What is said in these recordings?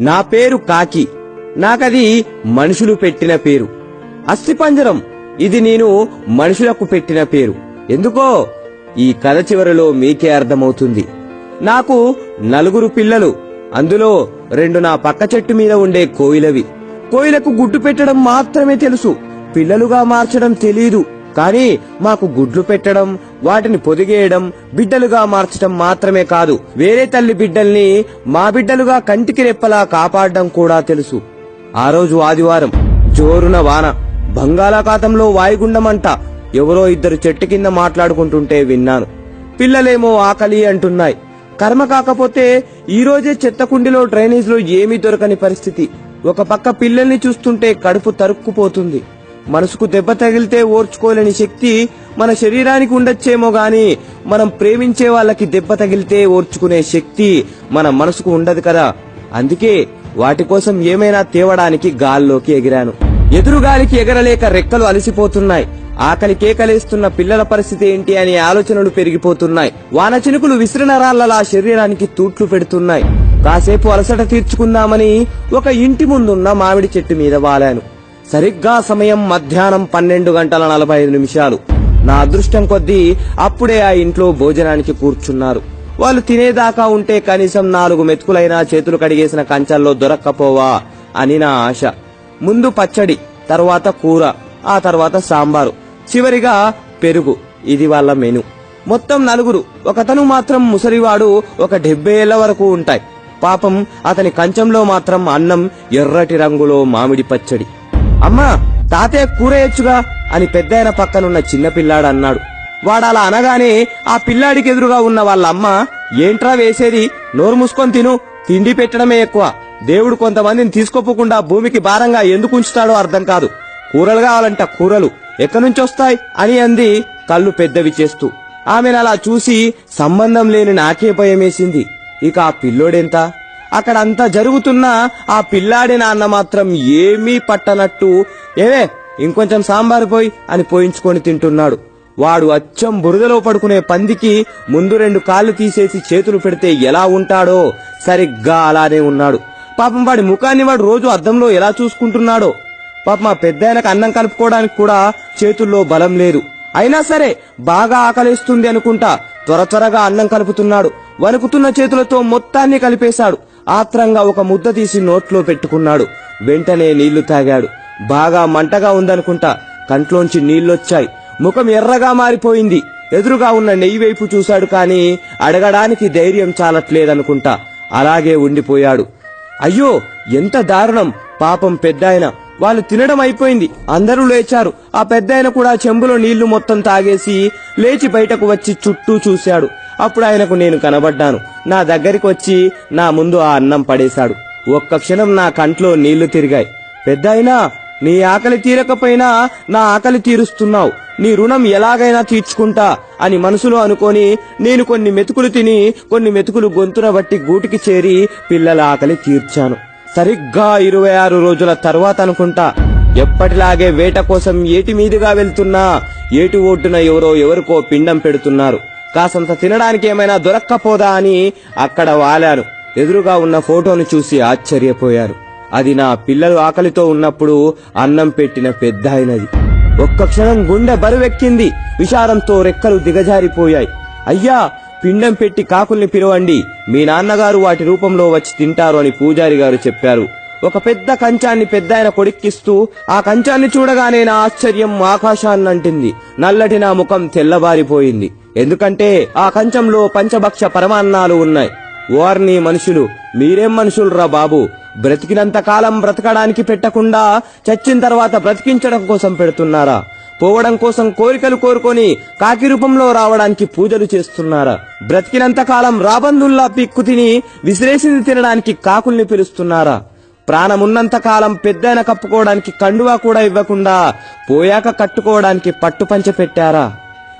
నా పేరు కాకి. నాకది మనుషులు పెట్టిన పేరు. అస్థిపంజరం ఇది నేను మనుషులకు పెట్టిన పేరు. ఎందుకో? ఈ కథ చివరిలో మీకే అర్థమవుతుంది. నాకు నలుగురు పిల్లలు అందులో రెండు నా పక్క చెట్టు మీద ఉండే కోయిలవి. కోయిలకు గుడ్డు పెట్టడం మాత్రమే తెలుసు. పిల్లలుగా మార్చడం తెలీదు. కానీ మాకు గుడ్లు పెట్టడం వాటిని పొదిగేయడం బిడ్డలుగా మార్చడం మాత్రమే కాదు. వేరే తల్లి బిడ్డల్ని మా బిడ్డలుగా కంటికి రెప్పలా కాపాడడం కూడా తెలుసు. ఆ రోజు ఆదివారం జోరున వాన. బంగాళాఖాతంలో వాయుగుండమంట. ఎవరో ఇద్దరు చెట్టు కింద మాట్లాడుకుంటుంటే విన్నాను. పిల్లలేమో ఆకలి అంటున్నాయి. కర్మ కాకపోతే ఈరోజే చెత్తకుండిలో చెత్త డ్రైనేజ్లో ఏమీ దొరకని పరిస్థితి. ఒక పక్క పిల్లల్ని చూస్తుంటే కడుపు తరుక్కుపోతుంది. మనసుకు దెబ్బ తగిలితే ఓర్చుకోలేని శక్తి మన శరీరానికి ఉండొచ్చేమో గాని మనం ప్రేమించే వాళ్ళకి దెబ్బ తగిలితే ఓర్చుకునే శక్తి మన మనసుకు ఉండదు కదా. అందుకే వాటి కోసం ఏమైనా తేవడానికి గాల్లోకి ఎగిరాను. ఎదురుగాలికి ఎగరలేక రెక్కలు అలసిపోతున్నాయి. ఆకలి కేకలేస్తున్న పిల్లల పరిస్థితి ఏంటి అనే ఆలోచనలు పెరిగిపోతున్నాయి. వాన చినుకులు విసిరిన రాళ్ళలా శరీరానికి తూట్లు పెడుతున్నాయి. కాసేపు అలసట తీర్చుకుందామని ఒక ఇంటి ముందున్న మామిడి చెట్టు మీద వాలాను. సరిగ్గా సమయం మధ్యాహ్నం పన్నెండు గంటల నలభై ఐదు నిమిషాలు. నా అదృష్టం కొద్దీ అప్పుడే ఆ ఇంట్లో భోజనానికి కూర్చున్నారు. వాళ్ళు తినేదాకా ఉంటే కనీసం నాలుగు మెతుకులైనా చేతులు కడిగేసిన కంచాల్లో దొరక్కపోవా అని నా ఆశ. ముందు పచ్చడి తర్వాత కూర ఆ తర్వాత సాంబారు. చివరిగా పెరుగు. ఇది వాళ్ళ మెను. మొత్తం నలుగురు. ఒకతను మాత్రం ముసలివాడు ఒక డెబ్బై ఏళ్ళ వరకు ఉంటాయి. పాపం అతని కంచంలో మాత్రం అన్నం ఎర్రటి రంగులో మామిడి పచ్చడి. అమ్మా తాతయ్య కూరేయచ్చుగా అని పెద్దాయన పక్కనున్న చిన్నపిల్లాడు అన్నాడు. వాడలా అనగానే ఆ పిల్లాడికి ఎదురుగా ఉన్న వాళ్ళ అమ్మ ఏంట్రా వేసేది? నోరు మూసుకొని తిను. తిండి పెట్టడమే ఎక్కువ. దేవుడు కొంతమందిని తీసుకోపోకుండా భూమికి భారంగా ఎందుకు ఉంచుతాడో అర్థం కాదు. కూరలు కావాలంట కూరలు. ఎక్కనుంచొస్తాయి వస్తాయి? అని అంది కళ్ళు పెద్దవి చేస్తూ. ఆమెను అలా చూసి సంబంధం లేని నాకే భయమేసింది. ఇక ఆ పిల్లోడెంత? అక్కడ అంతా జరుగుతున్నా ఆ పిల్లాడి నాన్న మాత్రం ఏమీ పట్టనట్టు ఏవే ఇంకొంచెం సాంబారు పోయి అని పోయించుకొని తింటున్నాడు. వాడు అచ్చం బురదలో పడుకునే పందికి ముందు రెండు కాళ్ళు తీసేసి చేతులు పెడితే ఎలా ఉంటాడో సరిగ్గా అలానే ఉన్నాడు. పాపం వాడి ముఖాన్ని వాడు రోజు అద్దంలో ఎలా చూసుకుంటున్నాడో. పాపం మా పెద్దాయనకు అన్నం కలుపుకోవడానికి కూడా చేతుల్లో బలం లేదు. అయినా సరే బాగా ఆకలిస్తుంది అనుకుంటా త్వర త్వరగా అన్నం కలుపుతున్నాడు. వణుకుతున్న చేతులతో మొత్తాన్ని కలిపేశాడు. ఆత్రంగా ఒక ముద్ద తీసి నోట్లో పెట్టుకున్నాడు. వెంటనే నీళ్ళు తాగాడు. బాగా మంటగా ఉందనుకుంటా కంట్లోంచి నీళ్ళొచ్చాయి ముఖం ఎర్రగా మారిపోయింది. ఎదురుగా ఉన్న నెయ్యి వైపు చూశాడు కాని అడగడానికి ధైర్యం చాలట్లేదనుకుంటా. అలాగే ఉండిపోయాడు. అయ్యో ఎంత దారుణం! పాపం పెద్దాయన. వాళ్ళు తినడం అయిపోయింది. అందరూ లేచారు. ఆ పెద్దాయన కూడా చెంబులో నీళ్ళు మొత్తం తాగేసి లేచి బయటకు వచ్చి చుట్టూ చూశాడు. అప్పుడు ఆయనకు నేను కనబడ్డాను. నా దగ్గరికి వచ్చి నా ముందు ఆ అన్నం పడేశాడు. ఒక్క క్షణం నా కంట్లో నీళ్ళు తిరిగాయి. పెద్దాయనా నీ ఆకలి తీరకపోయినా నా ఆకలి తీరుస్తున్నావు. నీ రుణం ఎలాగైనా తీర్చుకుంటా అని మనసులో అనుకొని నేను కొన్ని మెతుకులు తిని కొన్ని మెతుకులు గొంతున బట్టి గూటికి చేరి పిల్లల ఆకలి తీర్చాను. సరిగ్గా ఇరవై ఆరు రోజుల తర్వాత అనుకుంటా ఎప్పటిలాగే వేట కోసం ఏటి మీదుగా వెళ్తున్నా ఏటి ఒడ్డున ఎవరో ఎవరికో పిండం పెడుతున్నారు. కాసంత తినడానికి ఏమైనా దొరక్కపోదా అని అక్కడ వాలాను ఎదురుగా ఉన్న ఫోటోను చూసి ఆశ్చర్యపోయారు. అది నా పిల్లలు ఆకలితో ఉన్నప్పుడు అన్నం పెట్టిన పెద్ద అయినది ఒక్క క్షణం గుండె బరువెక్కింది. విషారంతో రెక్కలు దిగజారిపోయాయి. అయ్యా పిండం పెట్టి కాకుల్ని పిలవండి. మీ నాన్నగారు వాటి రూపంలో వచ్చి తింటారు అని పూజారి గారు చెప్పారు. ఒక పెద్ద కంచాన్ని పెద్దాయన కొడిక్కిస్తూ ఆ కంచాన్ని చూడగానే నా ఆశ్చర్యం ఆకాశాన్నంటింది. నల్లటి నా ముఖం తెల్లబారిపోయింది. ఎందుకంటే ఆ కంచంలో పంచభక్ష పరమాన్నాలు ఉన్నాయి. ఓర్ని మనుషులు మీరేం మనుషులురా బాబు? బ్రతికినంత కాలం బ్రతకడానికి పెట్టకుండా చచ్చిన తర్వాత బ్రతికించడం కోసం పెడుతున్నారా? పోవడం కోసం కోరికలు కోరుకొని కాకి రూపంలో రావడానికి పూజలు చేస్తున్నారా? బ్రతికినంత కాలం రాబందుల్లా పిక్కు తిని విసిరేసింది తినడానికి కాకుల్ని పిలుస్తున్నారా? ప్రాణమున్నంత కాలం పెద్దైన కప్పుకోవడానికి కండువా కూడా ఇవ్వకుండా పోయాక కట్టుకోవడానికి పట్టుపంచ పెట్టారా?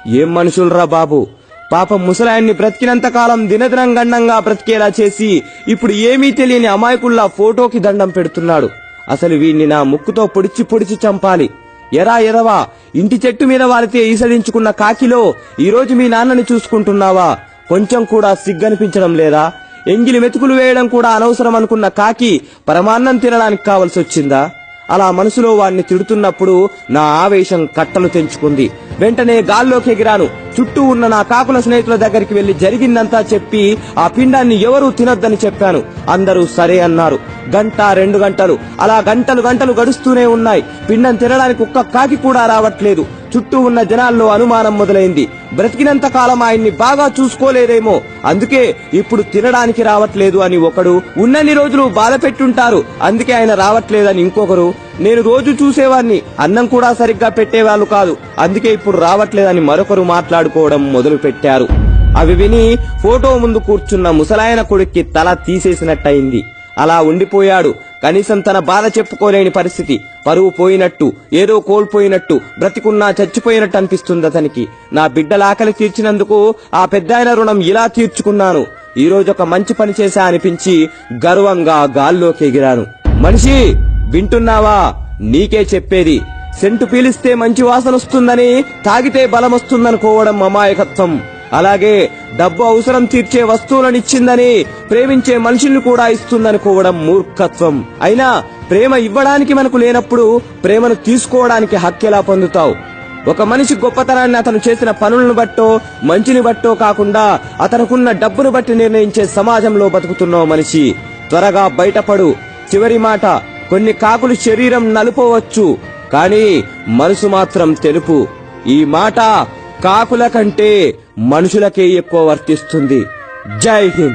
ఏం మనుషులరా బాబు? పాపం ముసలాయన్ని బ్రతికినంత కాలం దినదినం గండంగా బ్రతికేలా చేసి ఇప్పుడు ఏమీ తెలియని అమాయకుల్లా ఫోటోకి దండం పెడుతున్నాడు. అసలు వీణ్ణి నా ముక్కుతో పొడిచి పొడిచి చంపాలి. ఎరా ఎరవా ఇంటి చెట్టు మీద వాలితే ఈసడించుకున్న కాకిలో ఈరోజు మీ నాన్నని చూసుకుంటున్నావా? కొంచెం కూడా సిగ్గనిపించడం లేదా? ఎంగిలి మెతుకులు వేయడం కూడా అనవసరం అనుకున్న కాకి పరమాన్నం తినడానికి కావలసి వచ్చిందా అలా మనసులో వాణ్ణి తిడుతున్నప్పుడు నా ఆవేశం కట్టలు తెంచుకుంది. వెంటనే గాల్లోకి ఎగిరాను. చుట్టూ ఉన్న నా కాకుల స్నేహితుల దగ్గరికి వెళ్ళి జరిగిందంతా చెప్పి ఆ పిండాన్ని ఎవరూ తినొద్దని చెప్పాను. అందరూ సరే అన్నారు. గంట రెండు గంటలు. అలా గంటలు గంటలు గడుస్తూనే ఉన్నాయి. పిండం తినడానికి ఒక్క కాకి కూడా రావట్లేదు. చుట్టూ ఉన్న జనాల్లో అనుమానం మొదలైంది. బ్రతికినంత కాలం ఆయన్ని బాగా చూసుకోలేదేమో. అందుకే ఇప్పుడు తినడానికి రావట్లేదు అని ఒకడు ఉన్నన్ని రోజులు బాధ పెట్టుంటారు. అందుకే ఆయన రావట్లేదని ఇంకొకరు నేను రోజు చూసేవాణ్ణి అన్నం కూడా సరిగ్గా పెట్టేవాళ్ళు కాదు. అందుకే ఇప్పుడు రావట్లేదని మరొకరు మాట్లాడుకోవడం మొదలు పెట్టారు అవి విని ఫోటో ముందు కూర్చున్న ముసలాయన కొడుక్కి తల తీసేసినట్టయింది. అలా ఉండిపోయాడు. కనీసం తన బాధ చెప్పుకోలేని పరిస్థితి. పరువు పోయినట్టు ఏదో కోల్పోయినట్టు బ్రతికున్నా చచ్చిపోయినట్టు అనిపిస్తుంది అతనికి. నా బిడ్డల ఆకలి తీర్చినందుకు ఆ పెద్దాయన రుణం ఇలా తీర్చుకున్నాను. ఈ రోజు ఒక మంచి పని చేశా అనిపించి గర్వంగా గాల్లోకి ఎగిరాను. మనిషి వింటున్నావా? నీకే చెప్పేది. సెంటు పీలిస్తే మంచి వాసన వస్తుందని తాగితే బలం వస్తుందనుకోవడం అమాయకత్వం. అలాగే డబ్బు అవసరం తీర్చే వస్తువులను ఇచ్చిందని ప్రేమించే మనుషుల్ని కూడా ఇస్తుందనుకోవడం మూర్ఖత్వం. అయినా ప్రేమ ఇవ్వడానికి మనకు లేనప్పుడు ప్రేమను తీసుకోవడానికి హక్కెలా పొందుతావు? ఒక మనిషి గొప్పతనాన్ని అతను చేసిన పనులను బట్టో మంచిని బట్టో కాకుండా అతనుకున్న డబ్బును బట్టి నిర్ణయించే సమాజంలో బతుకుతున్నావు మనిషి. త్వరగా బయటపడు. చివరి మాట కొన్ని కాకులు శరీరం నలుపవచ్చు కానీ మనసు మాత్రం తెలుపు. ఈ మాట కాకుల కంటే మనుషులకే ఎక్కువ వర్తిస్తుంది. జై హింద్.